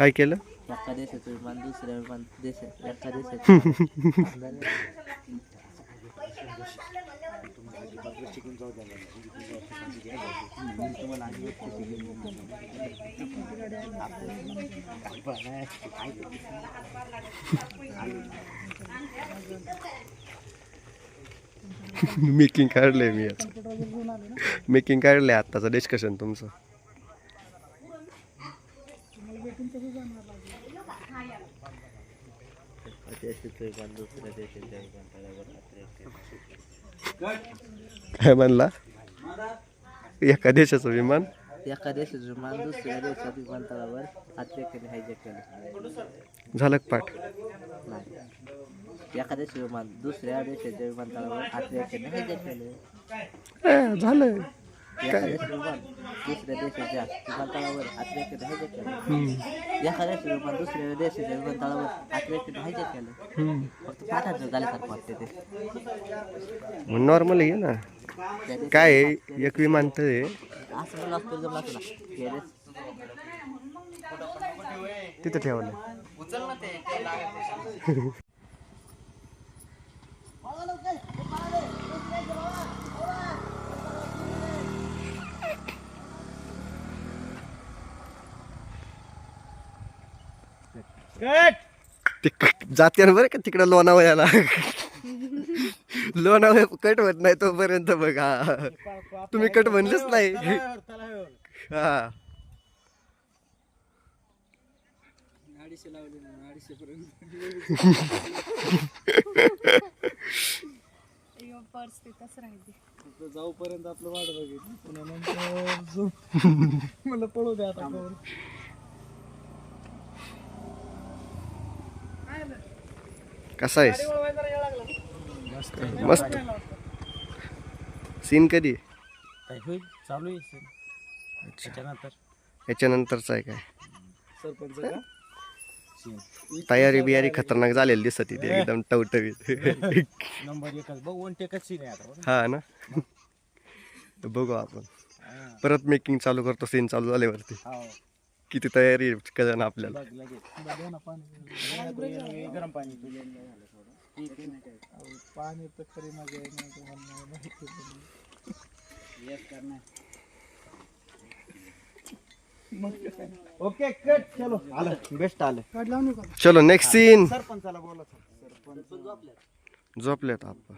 काय केलं? एका देशाचं विमान दुसऱ्या विमान देश एका देशाचं मेकिंग काढलंय मी याचं मेकिंग काढलंय आत्ताचं डिस्कशन तुमचं देशाचं विमान दुसऱ्या देशाच्या विमानतळावर अतिरेक काय म्हणला एका देशाचं विमान? एका देशाचं विमान दुसऱ्या देशात विमानतळावर अतिरेकाने हायजॅक केलं झालं का पाठ? एका देशाचं विमान दुसऱ्या देशाच्या विमानतळावर अतिरेकाने हायजॅक केलं झालं दुसऱ्या देशाच्या विमानतळावर अतिरेकाने हायजॅक केलं. एका देशाचं विमान दुसऱ्या देशाच्या विमानतळावर अतिरेकाने हायजॅक केलं. फक्त पाठाचं झाल्यासारखं वाटते ते. नॉर्मल आहे ना. काय आहे? एक विमानतळ आहे. असं असतं जमलं केलंच. तिथं ठेवलं. जाते बरं का तिकडं लोणावळ्याला. लोणावळ्या कट होत नाही तोपर्यंत बघा. तुम्ही कट म्हणलेच नाही. हा. जाऊपर्यंत आपलं वाट बघितली. पुन्हा नंतर जो मला पळू द्या आता. कसा आहेस? मस्त. सीन कधी? चालू आहे याच्यानंतरचा आहे काय? सरपंच का? तयारी बियारी खतरनाक झालेली दिसत इथे एकदम टवटवीत. नंबर एकच. बघ वन टेकच सीन आहे आता बरं. हा ना? तर बघू आपण. हा. परत मेकिंग चालू करतो सीन चालू झाल्यावरती. हाव. किती तयारी कळलं आपल्याला. गरम पाणी आहे पाणी तर खरी मजा काय? ओके कट चलो. आलं. बेस्ट आलं. चलो नेक्स्ट सीन सरपंचाला बोला सरपंच. झोपल्यात आपण.